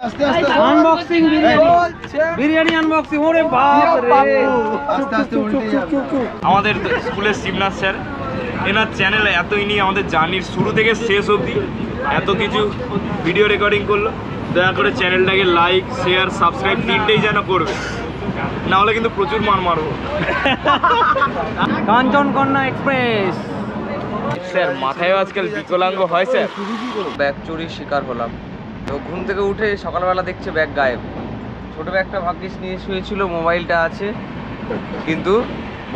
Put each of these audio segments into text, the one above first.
আস্তে আস্তে unboxing biryani. Unboxing ওরে বাপ রে আস্তে আস্তে আমাদের স্কুলের শিবনাথ স্যার এনার চ্যানেলে এত ইনি আমাদের জার্নির শুরু থেকে শেষ অবধি এত কিছু ভিডিও রেকর্ডিং করল। দয়া করে চ্যানেলটাকে লাইক শেয়ার সাবস্ক্রাইব তিনটেই যেন করবে। না হলে কিন্তু প্রচুর মার মারবো। কাঞ্চন কন্যা এক্সপ্রেস স্যার মাথায় আজকাল বিকলাঙ্গ হয় স্যার। ব্যাগ চুরির শিকার হলাম। তো ঘুম থেকে উঠে সকালবেলা দেখছে ব্যাগ গায়েব। ছোটো ব্যাগটা ভাগ্যিস নিয়ে শুয়েছিল, মোবাইলটা আছে। কিন্তু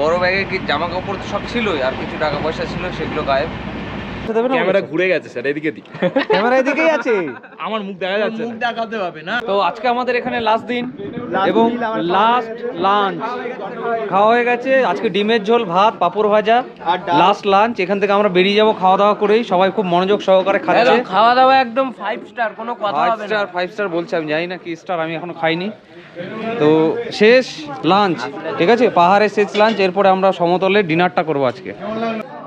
বড় ব্যাগে কি জামা কাপড় তো সব ছিলই, আর কিছু টাকা পয়সা ছিল, সেগুলো গায়েব। ক্যামেরা ঘুরে গেছে স্যার এদিকে দি ক্যামেরা এদিকেই আছে। আমার মুখ দেখা যাচ্ছে মুখ দেখাতে হবে না। তো আজকে আমাদের এখানে লাস্ট দিন এবং লাস্ট লাঞ্চ খাওয়া হয়ে গেছে। আজকে ডিমের ঝোল ভাত পাপড় ভাজা লাস্ট লাঞ্চ এখান থেকে আমরা বেরিয়ে যাব খাওয়া দাওয়া করেই। সবাই খুব মনোযোগ সহকারে খাচ্ছে। খাওয়া দাওয়া একদম ফাইভ স্টার কোনো কথা ফাইভ হবে না। স্টার ফাইভ স্টার বলছে আমি জানি না কি স্টার আমি এখনও খাইনি। তো শেষ লাঞ্চ ঠিক আছে? পাহাড়ের শেষ লাঞ্চ এরপরে আমরা সমতলে ডিনারটা করব আজকে।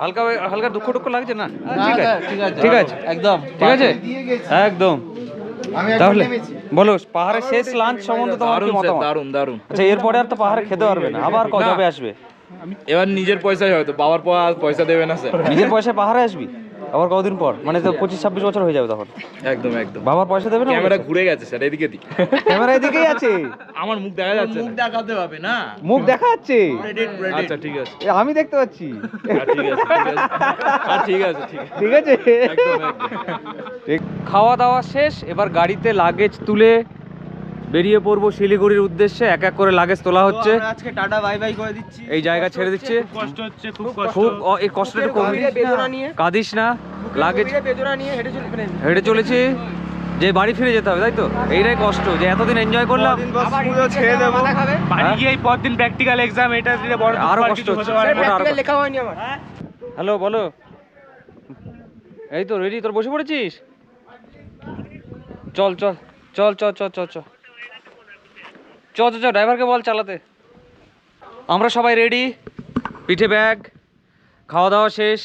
হালকা হালকা দুঃখ টুক্ষ লাগছে না? ঠিক আছে। ঠিক আছে একদম ঠিক আছে? একদম। তাহলে বলো পাহাড়ের শেষ লাঞ্চ সম্বন্ধে তোমার কি মতামত? দারুণ দারুণ আচ্ছা এরপরে আর তো পাহাড়ে খেতে পারবে না। আবার কবে আসবে? এবার নিজের পয়সায় হয়তো বাবার পর আর পয়সা দেবে না স্যার। নিজের পয়সায় পাহাড়ে আসবি? আবার কতদিন পর? মানে তো পঁচিশ ছাব্বিশ বছর হয়ে যাবে তখন। একদম একদম। বাবার পয়সা দেবে না ক্যামেরা ঘুরে গেছে স্যার এদিকে দি ক্যামেরা এদিকেই আছে। আমার মুখ দেখা যাচ্ছে মুখ দেখাতে হবে না। মুখ দেখা যাচ্ছে। আচ্ছা ঠিক আছে। আমি দেখতে পাচ্ছি। ঠিক আছে ঠিক আছে। ঠিক আছে ঠিক আছে। ঠিক। খাওয়া দাওয়া শেষ এবার গাড়িতে লাগেজ তুলে বেরিয়ে পড়ব শিলিগুড়ির উদ্দেশ্যে এক এক করে লাগেজ তোলা হচ্ছে। আজকে টাটা বাই বাই করে দিচ্ছি। এই জায়গা ছেড়ে দিচ্ছে। কষ্ট হচ্ছে খুব কষ্ট। খুব এই কষ্টটা কমিয়ে কাঁদিস না। লাগেজ হেঁটে চলেছি। যে বাড়ি ফিরে যেতে হবে তাই তো? এইটাই কষ্ট যে এতদিন এনজয় করলাম। ছেড়ে দেবো। বাড়ি গিয়ে এই পরদিন প্র্যাকটিক্যাল এক্সাম এটা দিলে বড় হ্যাঁ? আরও কষ্ট হচ্ছে। ওটা আরও কষ্ট। হ্যালো বলো। এই তো রেডি তোর বসে পড়েছিস? চল চল চল চল চল চল চল। চ চ চ ড্রাইভারকে বল চালাতে। আমরা সবাই রেডি পিঠে ব্যাগ খাওয়া দাওয়া শেষ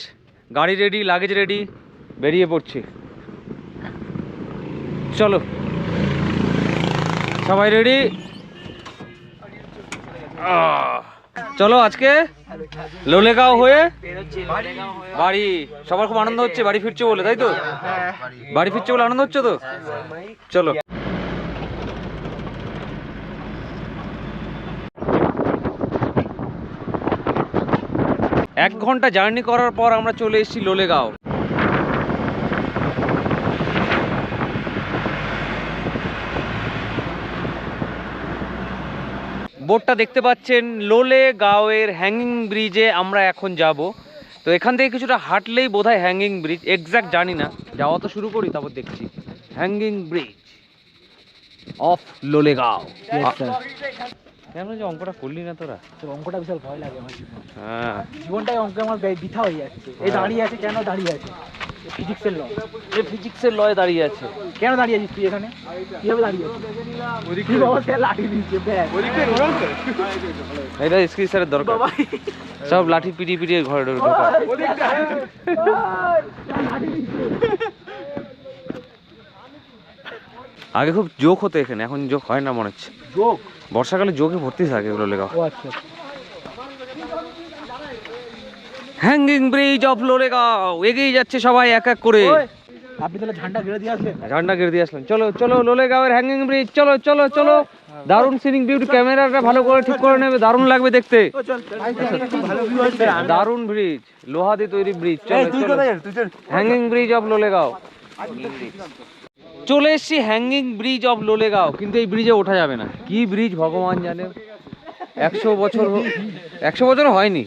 গাড়ি রেডি লাগেজ রেডি বেরিয়ে পড়ছি। চলো। সবাই রেডি চলো আজকে লোলেগাঁও হয়ে বাড়ি সবার খুব আনন্দ হচ্ছে বাড়ি ফিরছে বলে তাই তো? বাড়ি ফিরছে বলে আনন্দ হচ্ছে তো? চলো। এক ঘণ্টা জার্নি করার পর আমরা চলে এসেছি লোলেগাঁও। বোর্ডটা দেখতে পাচ্ছেন লোলে গাঁওয়ের হ্যাঙ্গিং ব্রিজে আমরা এখন যাব। তো এখান থেকে কিছুটা হাঁটলেই বোধহয় হ্যাঙ্গিং ব্রিজ এক্স্যাক্ট জানি না। যাওয়া তো শুরু করি, তারপর দেখছি। Hanging bridge of Lolegaon. কেন যে অঙ্কটা করলি না তোরা? অঙ্কটা বিশাল ভয় লাগে আমার জীবন। হ্যাঁ। জীবনটাই অঙ্কে আমার বৃথা হয়ে যাচ্ছে। এই দাঁড়িয়ে আছে কেন দাঁড়িয়ে আছে? ফিজিক্সের ল এ ফিজিক্সের লয় দাঁড়িয়ে আছে। কেন দাঁড়িয়ে আছিস তুই এখানে? কীভাবে দাঁড়িয়ে আছিস? কি অবস্থা লাঠি দিচ্ছে এটা এসকি স্যারের দরকার। সব লাঠি পিটি পিটিয়ে ঘরে ঢোকা। আগে খুব জোক হতো এখানে এখন জোক হয় না মনে হচ্ছে। যোগ বর্ষাকালে যোগে ভর্তি থাকে এগুলো লেখা। আচ্ছা হ্যাঙ্গিং ব্রিজ অফ লোলেগাঁও এগিয়ে যাচ্ছে সবাই এক এক করে। আপনি তাহলে ঝান্ডা ঘিরে দিয়ে আসলেন ঝান্ডা গেড়ে দিয়ে আসলাম। চলো চলো লোলেগাঁওয়ের হ্যাঙ্গিং ব্রিজ চলো চলো চলো। দারুণ সিনিং বিউটি ক্যামেরাটা ভালো করে ঠিক করে নেবে দারুণ লাগবে দেখতে। দারুণ ব্রিজ লোহা দিয়ে তৈরি bridge hanging bridge of Lolegaon চলে এসছি হ্যাঙ্গিং ব্রিজ অফ লোলেগাঁও কিন্তু এই ব্রিজে ওঠা যাবে না। কি ব্রিজ ভগবান জানে। একশো বছর একশো বছর হয়নি।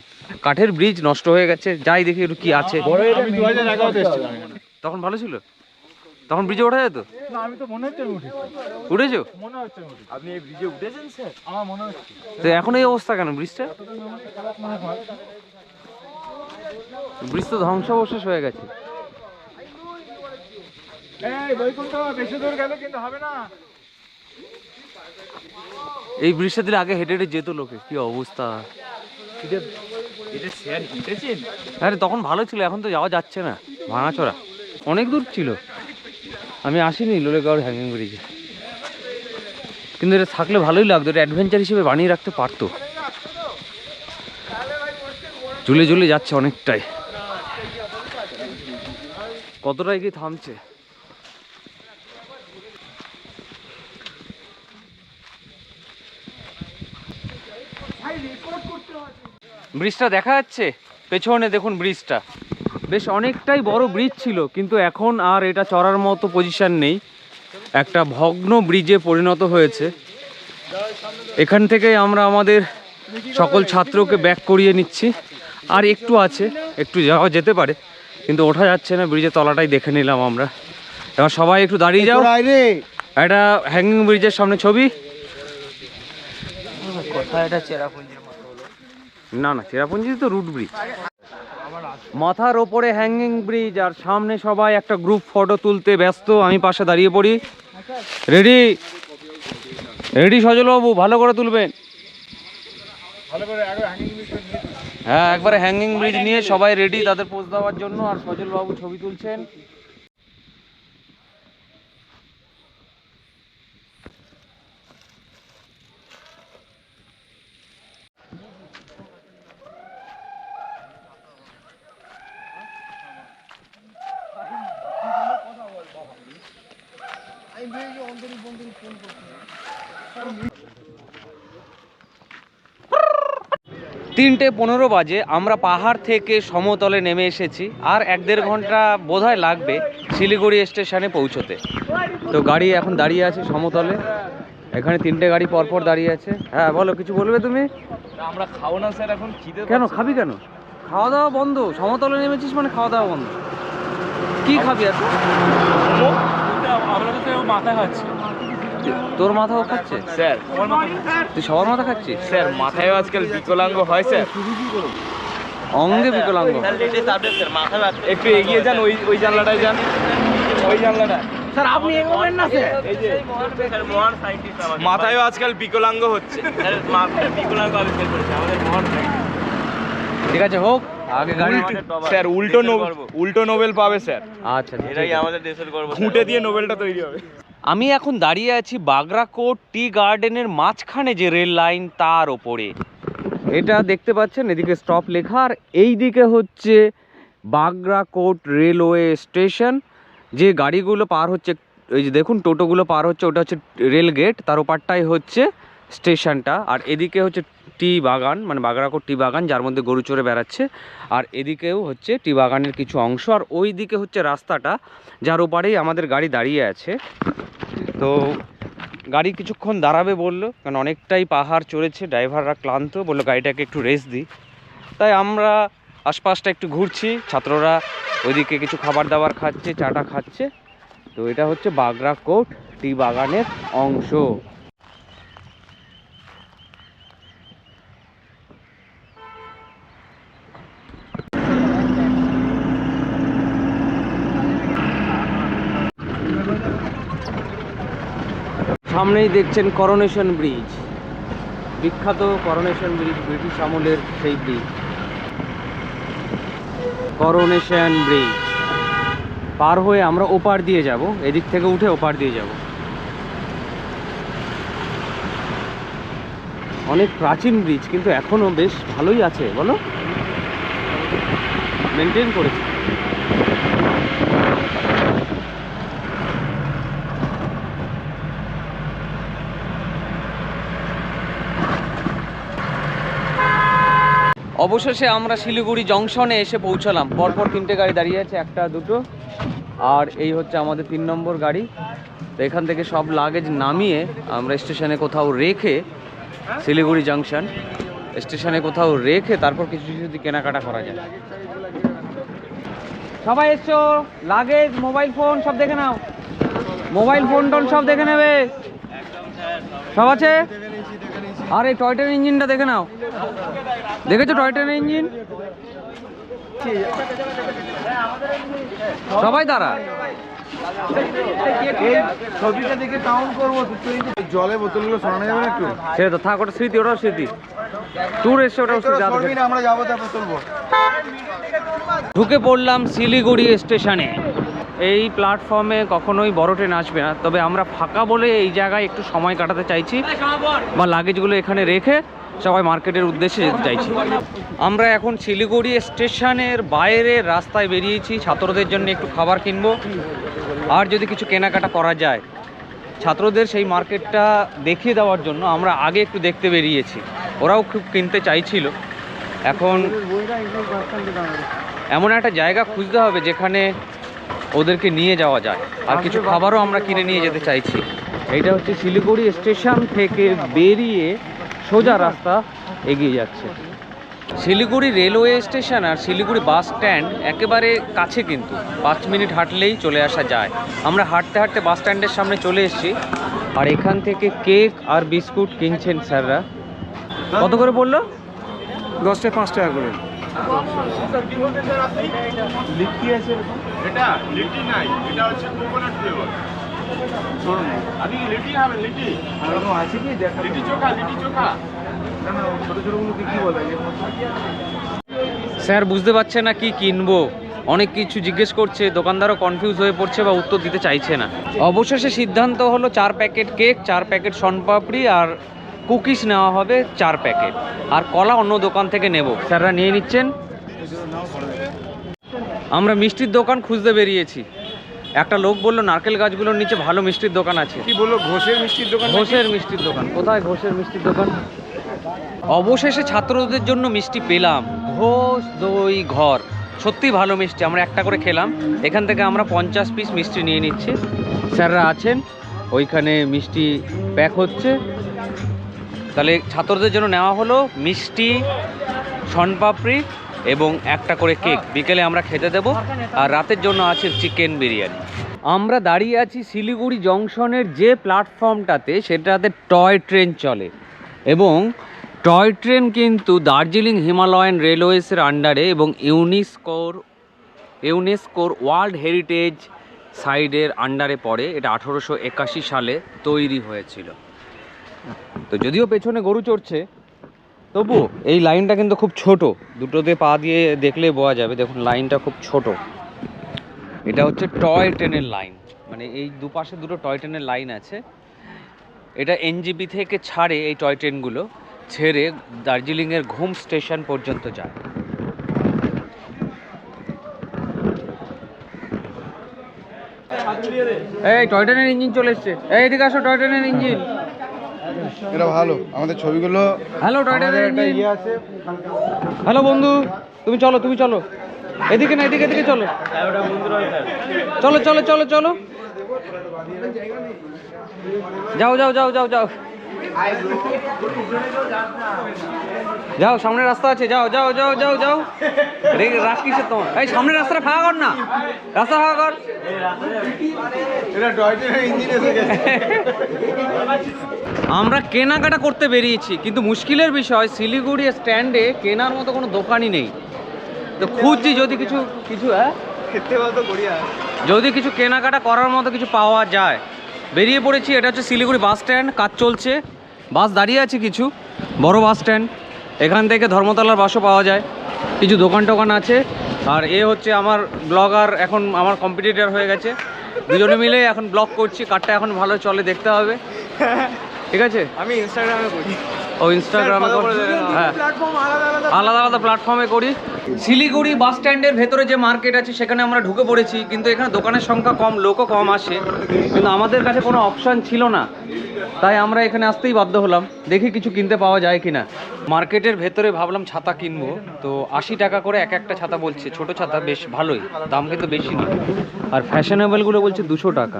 কাঠের ব্রিজ নষ্ট হয়ে গেছে যাই দেখি একটু কি আছে। তখন ভালো ছিল? তখন ব্রিজে ওঠা যেত? না আমি তো মনে হচ্ছে উঠেছো। মনে হচ্ছে আপনি এই ব্রিজে উঠেছেন স্যার আমার মনে হচ্ছে। তো এখন এই অবস্থা কেন ব্রিজটা ব্রিজ তো ধ্বংসাবশেষ হয়ে গেছে। এই বৈকুণ্ঠ বেশি দূর গেলে কিন্তু হবে না। এই ব্রিজটা দিলে আগে হেঁটে হেঁটে যেত লোকে কি অবস্থা। আরে তখন ভালো ছিল এখন তো যাওয়া যাচ্ছে না ভাঙাচোরা। অনেক দূর ছিল। আমি আসিনি লোলেগাঁওর হ্যাঙ্গিং ব্রিজে কিন্তু এটা থাকলে ভালোই লাগতো এটা অ্যাডভেঞ্চার হিসেবে বানিয়ে রাখতে পারতো। ঝুলে ঝুলে যাচ্ছে অনেকটাই। কতটাই কি থামছে? ব্রিজটা দেখা যাচ্ছে? পেছনে দেখুন ব্রিজটা। বেশ অনেকটাই বড় ব্রিজ ছিল কিন্তু এখন আর এটা চড়ার মতো পজিশন নেই। একটা ভগ্ন ব্রিজে পরিণত হয়েছে। এখান থেকে আমরা আমাদের সকল ছাত্রকে ব্যাক করিয়ে নিচ্ছি। আর একটু আছে একটু যাওয়া যেতে পারে কিন্তু ওঠা যাচ্ছে না ব্রিজের তলাটাই দেখে নিলাম আমরা। এবার সবাই একটু দাঁড়িয়ে যাও। একটা হ্যাঙ্গিং ব্রিজের সামনে ছবি। কোথায় এটা চেরাপুঞ্জির না না, চেরাপুঞ্জি তো রুট ব্রিজ। মাথার ওপরে হ্যাঙ্গিং ব্রিজ আর সামনে সবাই একটা গ্রুপ ফটো তুলতে ব্যস্ত, আমি পাশে দাঁড়িয়ে পড়ি। রেডি রেডি সজলবাবু? ভালো করে তুলবেন। হ্যাঁ একবারে হ্যাঙ্গিং ব্রিজ নিয়ে সবাই রেডি তাদের পোস্ট দেওয়ার জন্য, আর সজলবাবু ছবি তুলছেন। তিনটে পনেরো বাজে আমরা পাহাড় থেকে সমতলে নেমে এসেছি। আর এক দেড় ঘণ্টা বোধহয় লাগবে শিলিগুড়ি স্টেশনে পৌঁছতে। তো গাড়ি এখন দাঁড়িয়ে আছে সমতলে। এখানে তিনটে গাড়ি পরপর দাঁড়িয়ে আছে। হ্যাঁ বলো কিছু বলবে তুমি? আমরা খাব না স্যার এখন খিদে কেন খাবি কেন? খাওয়া দাওয়া বন্ধ। সমতলে নেমেছিস মানে খাওয়া দাওয়া বন্ধ। কি খাবি আর তো মাথা খাচ্ছি। তোর মাথাও খাচ্ছে? স্যার। তুই সবার মাথা খাচ্ছিস? স্যার মাথায়ও আজকাল বিকলাঙ্গ হয় স্যার। অঙ্গে বিকলাঙ্গ। একটু এগিয়ে যান ওই ওই জানলাটায় যান। ওই জানলাটা। স্যার আপনি এগোবেন না স্যার। মাথায়ও আজকাল বিকলাঙ্গ হচ্ছে। ঠিক আছে হোক। আগে গাড়ি স্যার উল্টো উল্টো নোবেল পাবে স্যার। আচ্ছা এটাই আমাদের খুঁটে দিয়ে নোবেলটা তৈরি হবে। আমি এখন দাঁড়িয়ে আছি বাগরাকোট টি গার্ডেনের মাঝখানে যে রেল লাইন তার ওপরে। এটা দেখতে পাচ্ছেন এদিকে স্টপ লেখা আর এই দিকে হচ্ছে বাগরাকোট রেলওয়ে স্টেশন যে গাড়িগুলো পার হচ্ছে এই যে দেখুন টোটোগুলো পার হচ্ছে ওটা হচ্ছে রেল গেট তার ওপারটাই হচ্ছে স্টেশনটা। আর এদিকে হচ্ছে টি বাগান মানে বাগরাকোট টি বাগান, যার মধ্যে গরু চড়ে বেড়াচ্ছে। আর এদিকেও হচ্ছে টি বাগানের কিছু অংশ। আর ওই দিকে হচ্ছে রাস্তাটা, যার ওপারেই আমাদের গাড়ি দাঁড়িয়ে আছে। তো গাড়ি কিছুক্ষণ দাঁড়াবে বলল, কারণ অনেকটাই পাহাড় চড়েছে, ড্রাইভাররা ক্লান্ত, বলল, গাড়িটাকে একটু রেস্ট দিই তাই আমরা আশপাশটা একটু ঘুরছি, ছাত্ররা ওইদিকে কিছু খাবার দাবার খাচ্ছে, চাটা খাচ্ছে। তো এটা হচ্ছে বাগরাকোট টি বাগানের অংশ। সামনেই দেখছেন করোনেশন ব্রিজ বিখ্যাত করোনেশন ব্রিজ ব্রিটিশ আমলের সেই ব্রিজ করোনেশন ব্রিজ পার হয়ে আমরা ওপার দিয়ে যাব, এদিক থেকে উঠে ওপার দিয়ে যাব। অনেক প্রাচীন ব্রিজ কিন্তু এখনও বেশ ভালোই আছে, বলো? মেনটেন করেছে। অবশেষে আমরা শিলিগুড়ি জংশনে এসে পৌঁছালাম। পরপর তিনটে গাড়ি দাঁড়িয়ে আছে, একটা, দুটো। আর এই হচ্ছে আমাদের তিন নম্বর গাড়ি। তো এখান থেকে সব লাগেজ নামিয়ে আমরা স্টেশনে কোথাও রেখে শিলিগুড়ি জংশন, স্টেশনে কোথাও রেখে তারপর কিছু কিছু যদি কেনাকাটা করা যায়। সবাই এসছো? লাগেজ মোবাইল ফোন সব দেখে নাও। মোবাইল ফোন টোন সব দেখে নেবে। সব আছে? আর এই টয় ট্রেন ইঞ্জিনটা দেখে নাও। দেখেছ টয় ট্রেন ইঞ্জিন সবাই দাঁড়া। ছবিটা দেখে কাউন্ট করব জলে বোতলগুলো সরানো যাবে একটু? সে তো থাক ওটা স্মৃতি ওটাও স্মৃতি। ট্যুর ওটাও না আমরা যাব তারপর ঢুকে পড়লাম শিলিগুড়ি স্টেশনে। এই প্ল্যাটফর্মে কখনোই বড় ট্রেন আসবে না। তবে আমরা ফাঁকা বলে এই জায়গায় একটু সময় কাটাতে চাইছি। বা লাগেজগুলো এখানে রেখে সবাই মার্কেটের উদ্দেশ্যে যেতে চাইছি আমরা এখন শিলিগুড়ি স্টেশনের বাইরের রাস্তায় বেরিয়েছি। ছাত্রদের জন্য একটু খাবার কিনবো। আর যদি কিছু কেনাকাটা করা যায় ছাত্রদের সেই মার্কেটটা দেখিয়ে দেওয়ার জন্য আমরা আগে একটু দেখতে বেরিয়েছি। ওরাও খুব কিনতে চাইছিল। এখন এমন একটা জায়গা খুঁজতে হবে যেখানে ওদেরকে নিয়ে যাওয়া যায়। আর কিছু খাবারও আমরা কিনে নিয়ে যেতে চাইছি। এইটা হচ্ছে শিলিগুড়ি স্টেশন থেকে বেরিয়ে সোজা রাস্তা এগিয়ে যাচ্ছে। শিলিগুড়ি রেলওয়ে স্টেশন আর শিলিগুড়ি বাস স্ট্যান্ড একেবারে কাছে কিন্তু। পাঁচ মিনিট হাঁটলেই চলে আসা যায়। আমরা হাঁটতে হাঁটতে বাস স্ট্যান্ডের সামনে চলে এসেছি। আর এখান থেকে কেক আর বিস্কুট কিনছেন স্যাররা। কত করে বলল? দশটা পাঁচ টাকা করে। এটা লিটি নাই এটা হচ্ছে কোকোনাট ফ্লেভার আপনি লিটি খাবেন লিটি। আছে কি? দেখা লিটি চোখা লিটি চোখা। না না ছোট ছোটগুলোকে কি বলে? স্যার বুঝতে পারছে না কি কিনবো। অনেক কিছু জিজ্ঞেস করছে দোকানদারও কনফিউজ হয়ে পড়ছে বা উত্তর দিতে চাইছে না। অবশেষে সিদ্ধান্ত হলো চার প্যাকেট কেক চার প্যাকেট শনপাপড়ি আর কুকিজ নেওয়া হবে চার প্যাকেট। আর কলা অন্য দোকান থেকে নেব। স্যাররা নিয়ে নিচ্ছেন। আমরা মিষ্টির দোকান খুঁজতে বেরিয়েছি। একটা লোক বলল নারকেল গাছগুলোর নিচে ভালো মিষ্টির দোকান আছে। কি বলল ঘোষের মিষ্টির দোকান ঘোষের মিষ্টির দোকান। কোথায় ঘোষের মিষ্টির দোকান? অবশেষে ছাত্রদের জন্য মিষ্টি পেলাম। ঘোষ দই ঘর। সত্যি ভালো মিষ্টি। আমরা একটা করে খেলাম। এখান থেকে আমরা পঞ্চাশ পিস মিষ্টি নিয়ে নিচ্ছি। স্যাররা আছেন। ওইখানে মিষ্টি প্যাক হচ্ছে। তাহলে ছাত্রদের জন্য নেওয়া হলো মিষ্টি শনপাপড়ি এবং একটা করে কেক। বিকেলে আমরা খেতে দেব আর রাতের জন্য আছে চিকেন বিরিয়ানি। আমরা দাঁড়িয়ে আছি শিলিগুড়ি জংশনের যে প্ল্যাটফর্মটাতে, সেটাতে টয় ট্রেন চলে এবং টয় ট্রেন কিন্তু দার্জিলিং হিমালয়ান রেলওয়েসের আন্ডারে এবং ইউনেস্কোর ইউনেস্কোর ওয়ার্ল্ড হেরিটেজ সাইডের আন্ডারে পড়ে। এটা আঠেরোশো একাশি সালে তৈরি হয়েছিল। তো যদিও পেছনে গরু চড়ছে, তবু এই লাইনটা কিন্তু খুব ছোট। দুটোতে পা দিয়ে দেখলে বোঝা যাবে, দেখুন লাইনটা খুব ছোট। এটা হচ্ছে টয় ট্রেনের লাইন মানে এই দুপাশে দুটো টয় ট্রেনের লাইন আছে। এটা এনজিপি থেকে ছাড়ে এই টয় ট্রেনগুলো, ছেড়ে দার্জিলিংয়ের ঘুম স্টেশন পর্যন্ত যায়। এই টয় ট্রেনের ইঞ্জিন চলে এসছে। এই এদিকে আসো, টয় ট্রেনের ইঞ্জিন। এটা ভালো। আমাদের ছবিগুলো হ্যালো ইয়ে হ্যালো বন্ধু। তুমি চলো তুমি চলো। এদিকে না এদিকে এদিকে চলো। চলো চলো চলো চলো। যাও যাও যাও যাও যাও। যাও সামনে রাস্তা আছে, যাও যাও যাও যাও যাও। রে- রাখ কিসের তোমার? এই সামনে রাস্তাটা ফাঁকা কর না। রাস্তা ফাঁকা কর। আমরা কেনাকাটা করতে বেরিয়েছি, কিন্তু মুশকিলের বিষয়, শিলিগুড়ি স্ট্যান্ডে কেনার মতো কোনো দোকানই নেই। তো খুঁজছি যদি কিছু কিছু হ্যাঁ? যদি কিছু কেনাকাটা করার মতো কিছু পাওয়া যায়। বেরিয়ে পড়েছি, এটা হচ্ছে শিলিগুড়ি বাস স্ট্যান্ড, কাজ চলছে। বাস দাঁড়িয়ে আছে কিছু বড় বাস স্ট্যান্ড। এখান থেকে ধর্মতলার বাসও পাওয়া যায়। কিছু দোকান টোকান আছে। আর এ হচ্ছে আমার ব্লগার এখন আমার কম্পিটিটার হয়ে গেছে। দুজনে মিলে এখন ব্লগ করছি কারটা এখন ভালো চলে দেখতে হবে। ঠিক আছে? আমি ইনস্টাগ্রামে করি। ও ইনস্টাগ্রামে হ্যাঁ। আলাদা আলাদা প্ল্যাটফর্মে করি। শিলিগুড়ি বাস স্ট্যান্ডের ভেতরে যে মার্কেট আছে সেখানে আমরা ঢুকে পড়েছি। কিন্তু এখানে দোকানের সংখ্যা কম লোকও কম আসে। কিন্তু আমাদের কাছে কোনো অপশান ছিল না। তাই আমরা এখানে আসতেই বাধ্য হলাম। দেখি কিছু কিনতে পাওয়া যায় কিনা। মার্কেটের ভেতরে ভাবলাম ছাতা কিনবো। তো আশি টাকা করে এক একটা ছাতা বলছে ছোট ছাতা বেশ ভালোই দাম কিন্তু বেশি না। আর ফ্যাশনেবলগুলো বলছে দুশো টাকা।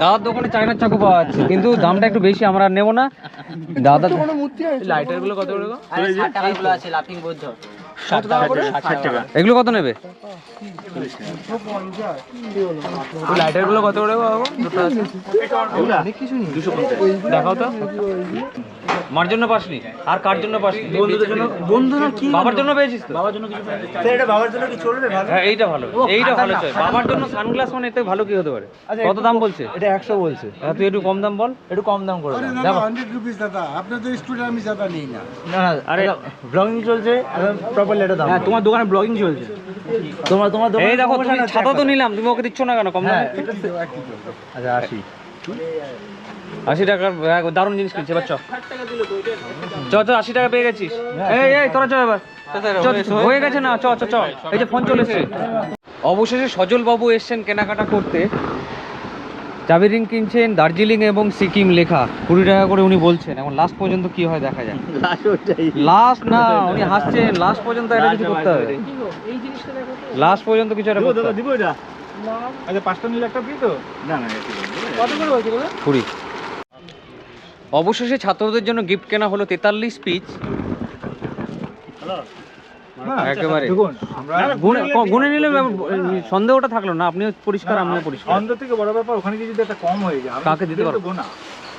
দাদার দোকানে চায়নার চাকু পাওয়া যাচ্ছে কিন্তু দামটা একটু বেশি আমরা নেব না। দাদা লাইটারগুলো কত করে গো? এগুলো কত নেবে? লাইটারগুলো কত করে দেখাও তো। মার জন্য পাসনি? আর কার জন্য পাসনি? বন্ধুদের জন্য বন্ধু না কি? বাবার জন্য পেয়েছিস তো? বাবার জন্য কিছু এটা বাবার জন্য কি চলবে? ভালো? হ্যাঁ এইটা ভালো। এইটা ভালো বাবার জন্য সানগ্লাস মানে এতে ভালো কি হতে পারে? আচ্ছা, কত দাম বলছে? এটা 100 বলছে। হ্যাঁ তুই একটু কম দাম বল। একটু কম দাম করে দাও। 100 রুপিস দাদা আপনাদের আমি নেই না। না আরে ব্লগিং চলছে প্রপার প্রপারলি এটা দাম হ্যাঁ তোমার দোকানে ব্লগিং চলছে। তোমার তোমার দোকানে এই দেখো তুমি ছাতা তো নিলাম তুমি ওকে দিচ্ছ না কেন? কম হ্যাঁ দামে আচ্ছা আশি টাকার দারুণ জিনিস কিনছে এবার চ। চ চ আশি টাকা পেয়ে গেছিস। এই এই তোরা চ এবার। হয়ে গেছে না? চ চ চ। এই যে ফোন চলে এসছে। অবশেষে সজল বাবু এসছেন কেনাকাটা করতে। চাবি রিং কিনছেন দার্জিলিং এবং সিকিম লেখা। কুড়ি টাকা করে উনি বলছেন এখন লাস্ট পর্যন্ত কি হয় দেখা যায় লাস্ট লাস্ট না উনি হাসছেন লাস্ট পর্যন্ত এটা কিছু করতে হবে। লাস্ট পর্যন্ত কিছু একটা দিব এটা। আচ্ছা পাঁচটা নিলে একটা ফ্রি তো? না না কুড়ি। অবশেষে ছাত্রদের জন্য গিফট কেনা হলো তেতাল্লিশ পিস একেবারে। গুনে নিলে সন্দেহটা থাকল না আপনিও পরিষ্কার আমিও পরিষ্কার। অন্তর থেকে বড় ব্যাপার ওখানে যদি একটা কম হয়ে যায় কাকে দিতে পারব? না।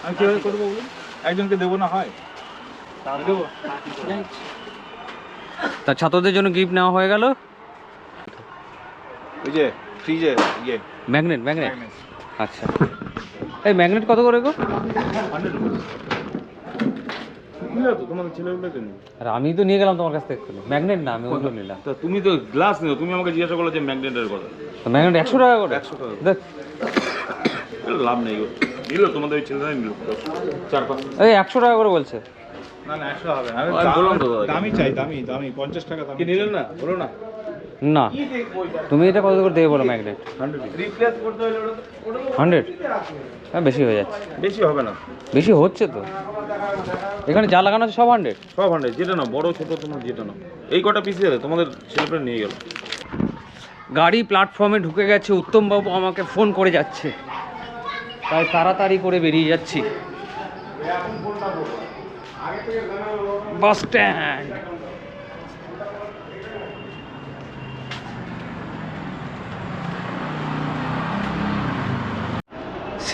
আমি কীভাবে করব বলুন? একজনকে দেবো না হয়? দেবো? তা ছাত্রদের জন্য গিফট নেওয়া হয়ে গেল? ওই যে ফ্রিজে ইয়ে। ম্যাগনেট ম্যাগনেট আচ্ছা। এই ম্যাগনেট কত করে গো? তো তোমাদের ছেলেগুলো তো আর আমি তো নিয়ে গেলাম তোমার কাছ থেকে ম্যাগনেট না আমি ওগুলো নিলাম। তা তুমি তো গ্লাস নিও তুমি আমাকে জিজ্ঞাসা করলে যে ম্যাগনেটের কথা। তো ম্যাগনেট একশো টাকা করে? 100 টাকা। দেখ। লাভ নেই নিল তোমাদের ওই নিল। চার পাঁচ। এই একশো টাকা করে বলছে। না না একশো হবে আমি বললাম তো দামি চাই দামি দামি পঞ্চাশ টাকা দামি কি নিলেন না? বলো না। না। তুমি এটা কত করে দেবে বলো ম্যাগনেট রিপ্লেস করতে হলে হান্ড্রেড হ্যাঁ বেশি হয়ে যাচ্ছে। বেশি হবে না। বেশি হচ্ছে তো? এখানে যা লাগানো আছে সব হান্ড্রেড সব হান্ড্রেড যেটা না বড় ছোট তোমার যেটা না এই কটা পিস আছে তোমাদের ছেলেপেলে নিয়ে গেল। গাড়ি প্ল্যাটফর্মে ঢুকে গেছে উত্তমবাবু আমাকে ফোন করে যাচ্ছে। তাই তাড়াতাড়ি করে বেরিয়ে যাচ্ছি। বাস স্ট্যান্ড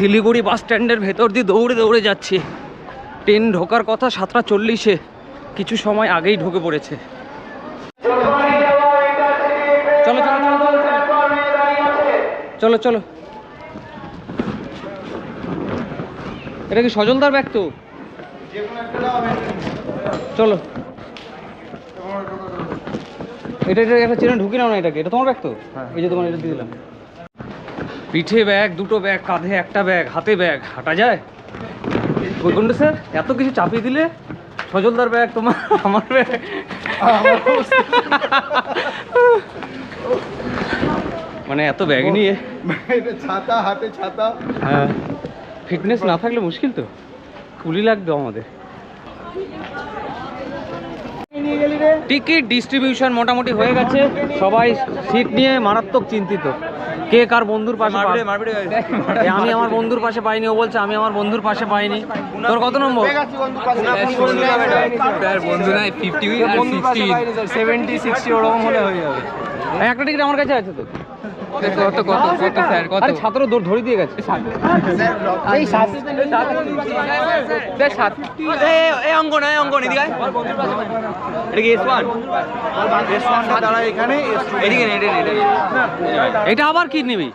শিলিগুড়ি বাস স্ট্যান্ডের ভেতর দিয়ে দৌড়ে দৌড়ে যাচ্ছি। ট্রেন ঢোকার কথা সাতটা চল্লিশে। কিছু সময় আগেই ঢুকে পড়েছে। চলো চলো চলো চলো এটা কি সজলদার ব্যাগ তো? চলো। এটা এটা একটা চেনে ঢুকি নাও না এটাকে। এটা তোমার ব্যাগ তো? এই যে তোমার এটা দিয়ে দিলাম। পিঠে ব্যাগ দুটো ব্যাগ কাঁধে একটা ব্যাগ হাতে ব্যাগ হাঁটা যায়? বৈকুণ্ঠ স্যার এত কিছু চাপিয়ে দিলে? সজলদার ব্যাগ তোমার আমার ব্যাগ। মানে এত ব্যাগ নিয়ে? ছাতা হাতে ছাতা। হ্যাঁ। ফিটনেস না থাকলে মুশকিল তো। কুলি লাগবে আমাদের। টিকিট ডিস্ট্রিবিউশন মোটামুটি হয়ে গেছে। সবাই সিট নিয়ে মারাত্মক চিন্তিত। কে কার বন্ধুর পাশে আমি আমার বন্ধুর পাশে পাইনি ও বলছে আমি আমার বন্ধুর পাশে পাইনি। তোর কত নম্বর? বন্ধু নাই ফিফটি সেভেন্টি সিক্সটি ওরকম হলে হয়ে যাবে। একটা টিকিট আমার কাছে আছে তো। কত কত কত স্যার কত আরে ছাত্র দৌড় ধরে দিয়ে গেছে এই সাত এই অঙ্ক নয় অঙ্ক এদিকে এটা কি এস ওয়ান দাঁড়া এখানে এদিকে নে, এদিকে নে, এদিকে নে। এটা আবার কি নিবি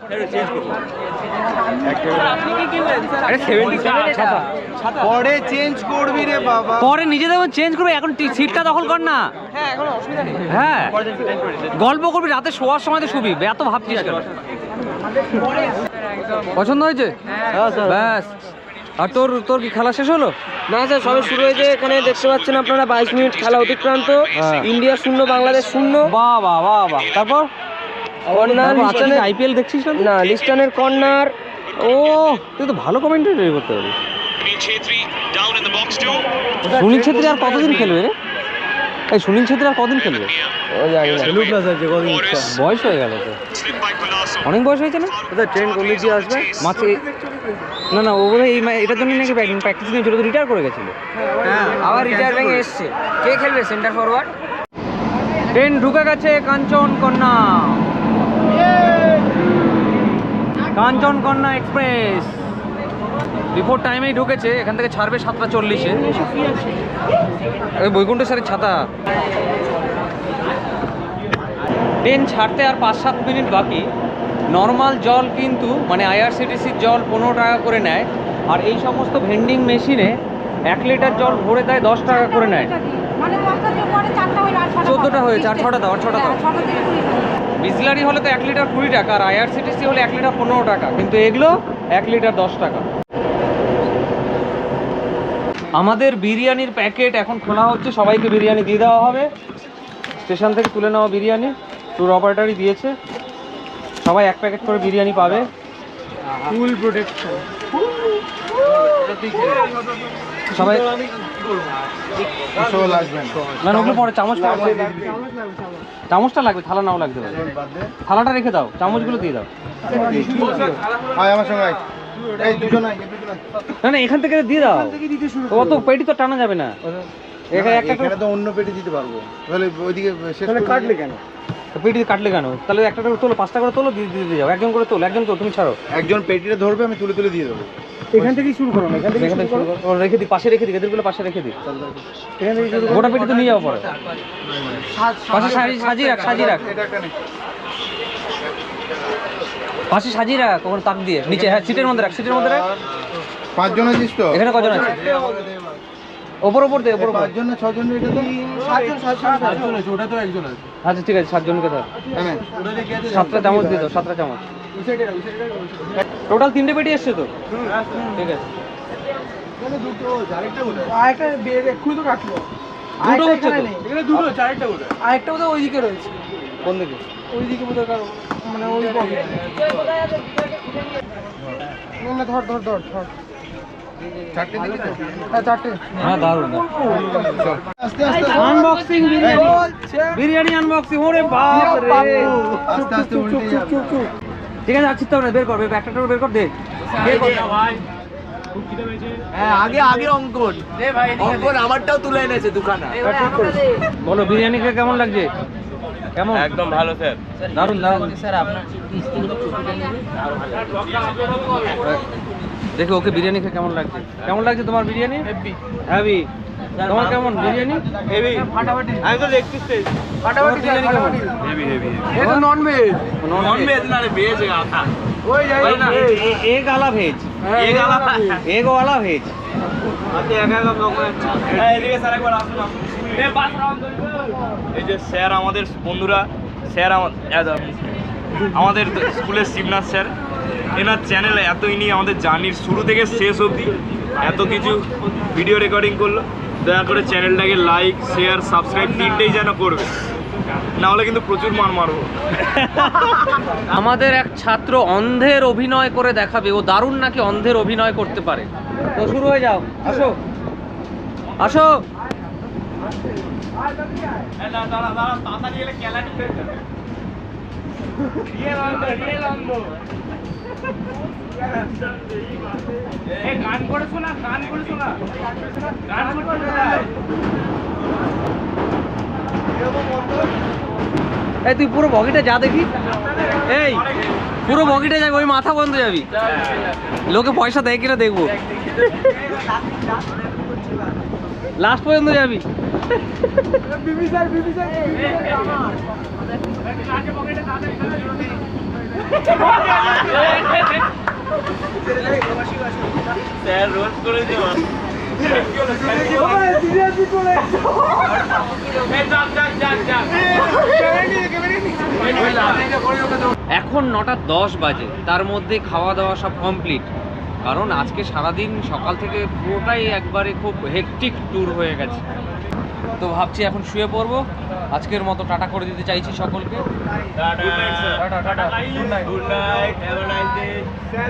পরে চেঞ্জ করবি রে বাবা পরে নিজে দেবো চেঞ্জ করবে এখন সিটটা দখল কর না হ্যাঁ এখন অসুবিধা নেই। হ্যাঁ। গল্প করবি রাতে শোয়ার সময় তো শুবি। এত ভাবছিস কেন? পছন্দ হয়েছে? ব্যাস। আর তোর তোর কি খেলা শেষ হলো? না স্যার সবে শুরু হয়েছে। এখানে দেখতে পাচ্ছেন আপনারা বাইশ মিনিট খেলা অতিক্রান্ত। হ্যাঁ। ইন্ডিয়া শূন্য বাংলাদেশ শূন্য। বা বাহ বাহ বাহ তারপর কর্নার লিস্টনের আইপিএল দেখছিস না? না লিস্টনের কর্নার। ও তুই তো ভালো কমেন্টারি করতে পারিস। সুনীল ছেত্রী আর কতদিন খেলবে রে? এই সুনীল ছেত্রী আর কদিন খেলবে? বয়স হয়ে গেল তো। অনেক বয়স হয়েছে না? ট্রেন করলে দিয়ে আসবে? মাঝে না না ও বোধহয় এই এটার জন্য নাকি প্র্যাকটিস নিয়ে ছোট রিটায়ার করে গেছিল। আবার রিটায়ারিং এসছে। কে খেলবে সেন্টার ফরওয়ার্ড ট্রেন ঢুকে গেছে কাঞ্চন কন্যা। কাঞ্চন কন্যা এক্সপ্রেস বিফোর টাইমেই ঢুকেছে এখান থেকে ছাড়বে সাতটা চল্লিশে। ওই বৈকুণ্ঠেশ্বরের ছাতা। ট্রেন ছাড়তে আর পাঁচ সাত মিনিট বাকি। নর্মাল জল কিন্তু মানে আইআরসিটিসির জল পনেরো টাকা করে নেয়। আর এই সমস্ত ভেন্ডিং মেশিনে এক লিটার জল ভরে দেয় দশ টাকা করে নেয়। চোদ্দোটা হয়েছে, আর ছটা দাও, আর ছটা দাও। বিসলারি হলে তো এক লিটার কুড়ি টাকা আর আইআরসিটিসি হলে এক লিটার পনেরো টাকা। কিন্তু এগুলো এক লিটার দশ টাকা। আমাদের বিরিয়ানির প্যাকেট এখন খোলা হচ্ছে সবাইকে বিরিয়ানি দিয়ে দেওয়া হবে। স্টেশন থেকে তুলে নেওয়া বিরিয়ানি ট্যুর অপারেটারই দিয়েছে। সবাই এক প্যাকেট করে বিরিয়ানি পাবে। ফুল প্রোটেকশন সবাই না। ওগুলো পরে চামচ চামচটা লাগবে থালা নাও লাগতে পারে। থালাটা রেখে দাও চামচগুলো দিয়ে দাও। আমার সঙ্গে না না এখান থেকে দিয়ে দাও। অত পেটি তো টানা যাবে না। এখানে একটা করে- এখানে তো অন্য পেটি দিতে পারব। তাহলে ওইদিকে শেষ তাহলে করে কাটলে কেন? তো পেটি কাটলে কেন? তাহলে একটা করে তোলো পাঁচটা করে তোলো দিয়ে দিয়ে যাও। একজন করে তোলো একজন তোলো তুমি ছাড়ো। একজন পেটিটা ধরবে আমি তুলে তুলে দিয়ে দেবো। এখান থেকেই শুরু করো না এখান থেকে শুরু করো। রেখে দিই পাশে রেখে দিই এদেরগুলো পাশে রেখে দিই। এখান থেকে শুরু গোটা পেটি তো নিয়ে যাব পরে। পাশে সাজি- সাজিয়ে রাখ সাজিয়ে রাখ। এটা একটা নেই। পাশে সাজিয়ে রাখ কখন তাক দিয়ে। নিচে হ্যাঁ সিটের মধ্যে রাখ সিটের মধ্যে রাখ। পাঁচজন আছিস তো? এখানে কজন আছে? ওপর ওপর দে ওপর পাঁচজন না ছজন এটা তো আচ্ছা ঠিক আছে সাতজনকে ধর হ্যাঁ সাতটা চামচ দিয়ে দাও সাতটা চামচ। টোটাল তিনটে পেটি এসছে তো? ঠিক আছে। আরেকটা বের এক্ষুনি তো কাটলো। দুটো হচ্ছে এখানে দুটো চারটা আরেকটা ওইদিকে রয়েছে। কোন দিকে? ওইদিকে বোধ মানে ওই না ধর ধর ধর ধর। বিরিয়ানি। আনবক্সিং ওরে বাপ রে আস্তে আস্তে ঠিক আছে বের কর বের একটা একটা বের কর দে। বের কর। হ্যাঁ আগে আগে অঙ্কন। অঙ্কন আমারটাও তুলে এনেছে দুখানা। বলো বিরিয়ানি খেয়ে কেমন লাগছে? কেমন? একদম ভালো স্যার। দারুণ দারুণ। দেখো ওকে বিরিয়ানি খেয়ে কেমন লাগছে? কেমন লাগছে তোমার বিরিয়ানি? হ্যাভি তোমার কেমন বিরিয়ানি? হেভি ফাটাফাটি। আমি তো দেখছিস তোমার বিরিয়ানি কেমন? হেভি হেভি এটা নন ভেজ নন ভেজ না রে ভেজ আতা ওই যাই না। এগ আলা ভেজ এগ আলা এগ ওয়ালা ভেজ হ্যাঁ, এদিকে স্যার একবার আসুন আসুন। এই যে স্যার আমাদের বন্ধুরা, স্যার আমাদের স্কুলের শিবনাথ স্যার, এনার চ্যানেলে এত ইনি আমাদের জার্নির শুরু থেকে শেষ অবধি এত কিছু ভিডিও রেকর্ডিং করল। দয়া করে চ্যানেলটাকে লাইক শেয়ার সাবস্ক্রাইব তিনটেই যেন করবে। না হলে কিন্তু প্রচুর মার মারবো। আমাদের এক ছাত্র অন্ধের অভিনয় করে দেখাবে। ও দারুণ নাকি অন্ধের অভিনয় করতে পারে। তো শুরু হয়ে যাও। আসো। আসো। এই তুই পুরো বগিটা যা দেখি। এই পুরো বগিটা যাবি ওই মাথা বন্ধ যাবি। লোকে পয়সা দেয় কিনা দেখব। লাস্ট পর্যন্ত যাবি। বিবি স্যার বিবি স্যার স্যার রোজ করে দেওয়া এখন নটা দশ বাজে, তার মধ্যে খাওয়া দাওয়া সব কমপ্লিট কারণ আজকে সারাদিন সকাল থেকে পুরোটাই একবারে খুব হেকটিক ট্যুর হয়ে গেছে। তো ভাবছি এখন শুয়ে পড়ব। আজকের মতো টাটা করে দিতে চাইছি সকলকে।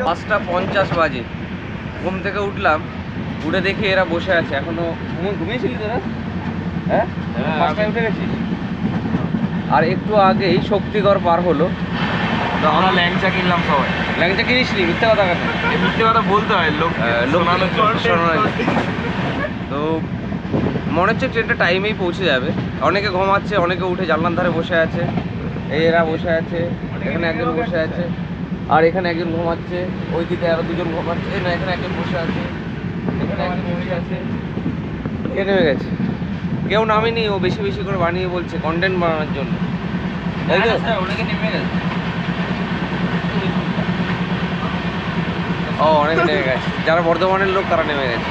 পাঁচটা পঞ্চাশ বাজে। ঘুম থেকে উঠলাম উঠে দেখি এরা বসে আছে। এখনও ঘুম- ঘুমিয়েছিলি তোরা? হ্যাঁ? পাঁচটায় উঠে গেছিস? আর একটু আগেই শক্তিগড় পার হলো। তো আমরা ল্যাংচা কিনলাম সবাই। ল্যাংচা কিনিসনি? মিথ্যা কথা মিথ্যে কথা বলতে হয় লোক লোক শোনানোর জন্য। তো মনে হচ্ছে ট্রেনটা টাইমেই পৌঁছে যাবে। অনেকে ঘুমাচ্ছে অনেকে উঠে জানলার ধারে বসে আছে। এরা বসে আছে এখানে একজন বসে আছে আর এখানে একজন ঘুমাচ্ছে ওই দিকে আরও দুজন ঘুমাচ্ছে না এখানে একজন বসে আছে এখানে একজন বসে আছে। কে নেমে গেছে। কেউ নামেনি ও বেশি বেশি করে বানিয়ে বলছে কন্টেন্ট বানানোর জন্য। তাই তো? অনেকে নেমে গেছে। ও অনেকে নেমে গেছে। যারা বর্ধমানের লোক তারা নেমে গেছে।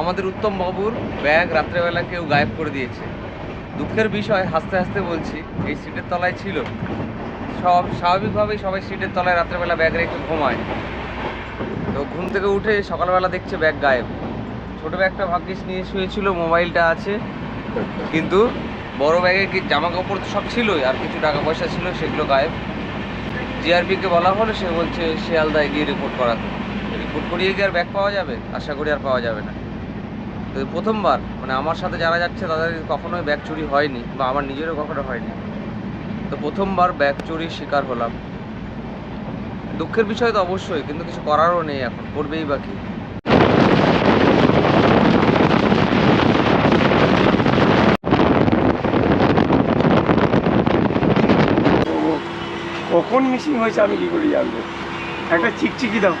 আমাদের উত্তম বাবুর ব্যাগ রাত্রেবেলা কেউ গায়েব করে দিয়েছে। দুঃখের বিষয়, হাসতে হাসতে বলছি, এই সিটের তলায় ছিল। সব স্বাভাবিকভাবেই সবাই সিটের তলায় রাত্রেবেলা ব্যাগ রেখে ঘুমায়। তো ঘুম থেকে উঠে সকালবেলা দেখছে ব্যাগ গায়েব। ছোটো ব্যাগটা ভাগ্যিস নিয়ে শুয়েছিল, মোবাইলটা আছে। কিন্তু বড় ব্যাগে কি জামা কাপড় তো সব ছিলই, আর কিছু টাকা পয়সা ছিল, সেগুলো গায়েব। জিআরপিকে বলা হলো, সে বলছে, শিয়ালদায় গিয়ে রিপোর্ট করাতে। রিপোর্ট করিয়ে গিয়ে আর ব্যাগ পাওয়া যাবে? আশা করি আর পাওয়া যাবে না। তো প্রথমবার মানে আমার সাথে যারা যাচ্ছে তাদের কখনোই ব্যাগ চুরি হয়নি বা আমার নিজেরও কখনো হয়নি। তো প্রথমবার ব্যাগ চুরির শিকার হলাম। দুঃখের বিষয় তো অবশ্যই, কিন্তু কিছু করারও নেই এখন, করবেই বাকি কখন মিসিং হয়েছে আমি কি করে জানব? একটা চিকচিকি দাও।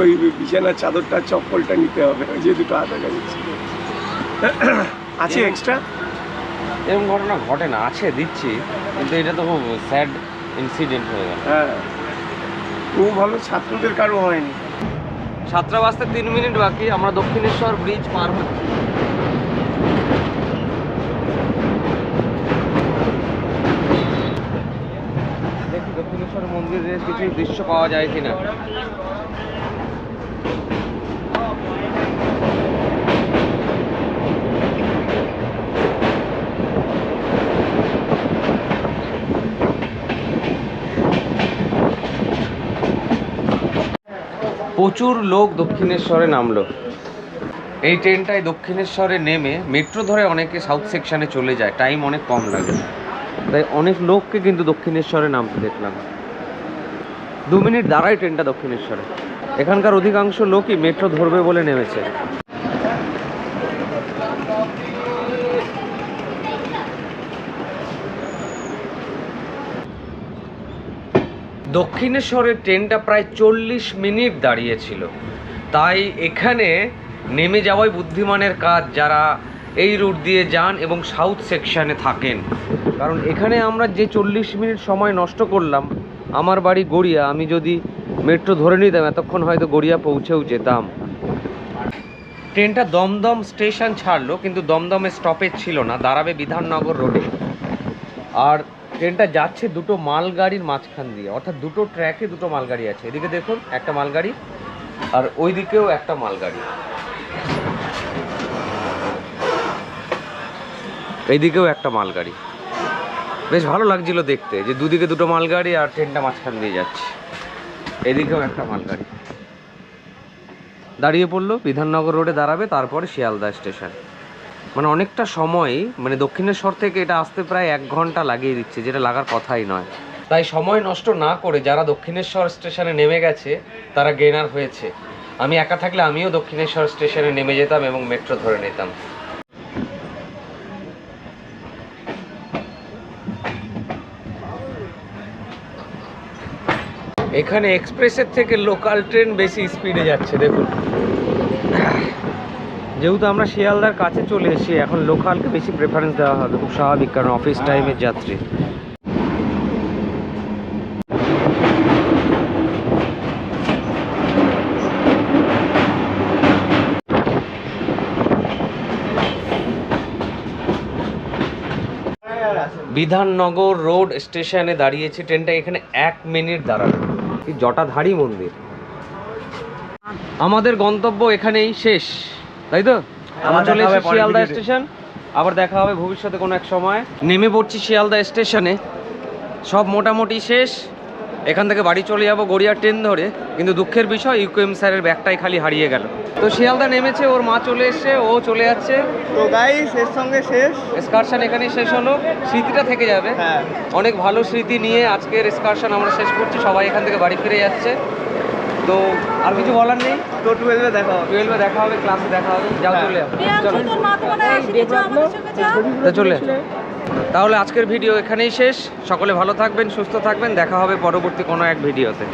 ওই বিছানার চাদরটা চপ্পলটা নিতে হবে ওই যে দুটো হাতে ছিল আছে এক্সট্রা এরকম ঘটনা ঘটে না আছে দিচ্ছি কিন্তু এটা তো খুব স্যাড ইনসিডেন্ট হয়ে গেল। হ্যাঁ। খুব ভালো ছাত্রদের কারও হয়নি। সাতটা বাজতে তিন মিনিট বাকি আমরা দক্ষিণেশ্বর ব্রিজ পার হচ্ছি দেখি দক্ষিণেশ্বর মন্দিরের কিছু দৃশ্য পাওয়া যায় কিনা। প্রচুর লোক দক্ষিণেশ্বরে নামলো। এই ট্রেনটায় দক্ষিণেশ্বরে নেমে মেট্রো ধরে অনেকে সাউথ সেকশানে চলে যায়। টাইম অনেক কম লাগে। তাই অনেক লোককে কিন্তু দক্ষিণেশ্বরে নামতে দেখলাম। দু মিনিট দাঁড়ায় ট্রেনটা দক্ষিণেশ্বরে। এখানকার অধিকাংশ লোকই মেট্রো ধরবে বলে নেমেছে। দক্ষিণেশ্বরের ট্রেনটা প্রায় চল্লিশ মিনিট দাঁড়িয়েছিল। তাই এখানে নেমে যাওয়াই বুদ্ধিমানের কাজ যারা এই রুট দিয়ে যান এবং সাউথ সেকশানে থাকেন। কারণ এখানে আমরা যে চল্লিশ মিনিট সময় নষ্ট করলাম, আমার বাড়ি গড়িয়া, আমি যদি মেট্রো ধরে নিতাম, এতক্ষণ হয়তো গড়িয়া পৌঁছেও যেতাম। ট্রেনটা দমদম স্টেশন ছাড়লো, কিন্তু দমদমে স্টপেজ ছিল না, দাঁড়াবে বিধাননগর রোডে আর ট্রেনটা যাচ্ছে দুটো মালগাড়ির মাঝখান দিয়ে। অর্থাৎ দুটো ট্র্যাকে দুটো মালগাড়ি আছে। এদিকে দেখুন, একটা মালগাড়ি আর ওই দিকেও একটা মালগাড়ি। এইদিকেও একটা মালগাড়ি। বেশ ভালো লাগছিল দেখতে যে দুদিকে দুটো মালগাড়ি আর ট্রেনটা মাঝখান দিয়ে যাচ্ছে। এদিকেও একটা মালগাড়ি। দাঁড়িয়ে পড়ল বিধাননগর রোডে দাঁড়াবে, তারপরে শিয়ালদা স্টেশন। মানে অনেকটা সময় মানে দক্ষিণেশ্বর থেকে এটা আসতে প্রায় এক ঘণ্টা লাগিয়ে দিচ্ছে, যেটা লাগার কথাই নয়। তাই সময় নষ্ট না করে যারা দক্ষিণেশ্বর স্টেশনে নেমে গেছে, তারা গেনার হয়েছে। আমি একা থাকলে আমিও দক্ষিণেশ্বর স্টেশনে নেমে যেতাম এবং মেট্রো ধরে নিতাম। এখানে এক্সপ্রেসের থেকে লোকাল ট্রেন বেশি স্পিডে যাচ্ছে, দেখুন। যেহেতু আমরা শিয়ালদার কাছে চলে এসেছি এখন লোকালকে বেশি প্রেফারেন্স দেওয়া হবে। খুব স্বাভাবিক কারণ অফিস টাইমের যাত্রী। বিধাননগর রোড স্টেশনে দাঁড়িয়েছি ট্রেনটা এখানে এক মিনিট দাঁড়াবে। কি জটাধারী মন্দির। আমাদের গন্তব্য এখানেই শেষ। তাই তো? আমরা চলে এসেছি শিয়ালদা স্টেশন। আবার দেখা হবে ভবিষ্যতে কোনো এক সময়। নেমে পড়ছি শিয়ালদা স্টেশনে। সব মোটামুটি শেষ। এখান থেকে বাড়ি চলে যাব গড়িয়া ট্রেন ধরে। কিন্তু দুঃখের বিষয় ইউকেএম স্যারের ব্যাগটাই খালি হারিয়ে গেল। তো শিয়ালদা নেমেছে ওর মা চলে এসছে ও চলে যাচ্ছে। তো গাইস এর সঙ্গে শেষ। এক্সকারশন এখানেই শেষ হলো। স্মৃতিটা থেকে যাবে। হ্যাঁ। অনেক ভালো স্মৃতি নিয়ে আজকের এক্সকারশন আমরা শেষ করছি। সবাই এখান থেকে বাড়ি ফিরে যাচ্ছে। তো আর কিছু বলার নেই? তো টুয়েলভে দেখা হবে। টুয়েলভে দেখা হবে ক্লাসে দেখা হবে। যাও চলে চলো। চলে তাহলে আজকের ভিডিও এখানেই শেষ। সকলে ভালো থাকবেন সুস্থ থাকবেন। দেখা হবে পরবর্তী কোনো এক ভিডিওতে।